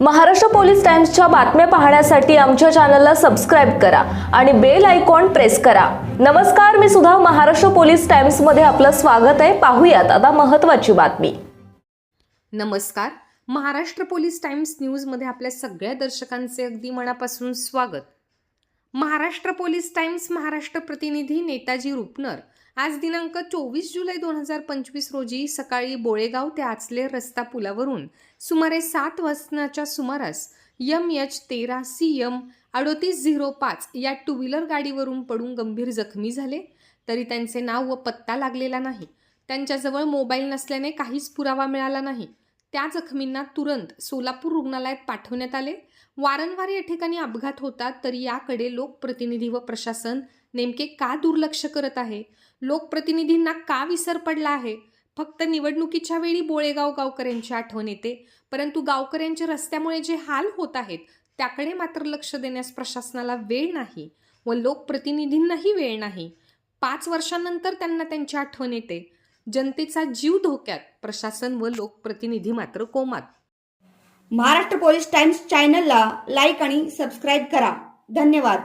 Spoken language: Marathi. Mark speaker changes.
Speaker 1: महाराष्ट्र पोलीस टाइम्सच्या बातम्या पाहण्यासाठी आमच्या चॅनलला सबस्क्राईब करा आणि बेल आयकॉन प्रेस करा. नमस्कार मी सुद्धा महाराष्ट्र पोलीस टाइम्समध्ये आपलं स्वागत आहे. पाहूयात आता महत्वाची बातमी.
Speaker 2: नमस्कार महाराष्ट्र पोलीस टाइम्स न्यूजमध्ये आपल्या सगळ्या दर्शकांचे अगदी मनापासून स्वागत. महाराष्ट्र पोलीस टाइम्स महाराष्ट्र प्रतिनिधी नेताजी रुपनर आज दिनांक चोवीस जुलै दोन हजार पंचवीस रोजी सकाळी बोळेगाव ते आचले रस्ता पुलावरून सुमारे सात वाजनाच्या सुमारास यम एच तेरा सी यम अडोतीस झिरो पाच या टू व्हीलर गाडीवरून पडून गंभीर जखमी झाले. तरी त्यांचे नाव व पत्ता लागलेला नाही. त्यांच्याजवळ मोबाईल नसल्याने काहीच पुरावा मिळाला नाही. त्या जखमींना तुरंत सोलापूर रुग्णालयात पाठवण्यात आले. वारंवार या ठिकाणी अपघात होतात तर याकडे लोकप्रतिनिधी व प्रशासन नेमके का दुर्लक्ष करत आहे? लोकप्रतिनिधींना का विसर पडला आहे? फक्त निवडणुकीच्या वेळी बोळेगाव गावकऱ्यांची आठवण येते. परंतु गावकऱ्यांचे रस्त्यामुळे जे हाल होत आहेत त्याकडे मात्र लक्ष देण्यास प्रशासनाला वेळ नाही व लोकप्रतिनिधींनाही वेळ नाही. पाच वर्षांनंतर त्यांना त्यांची आठवण येते. जनतेचा जीव धोक्यात. प्रशासन व लोकप्रतिनिधी मात्र कोमात.
Speaker 3: महाराष्ट्र पोलीस टाइम्स चॅनलला लाईक आणि सबस्क्राईब करा. धन्यवाद.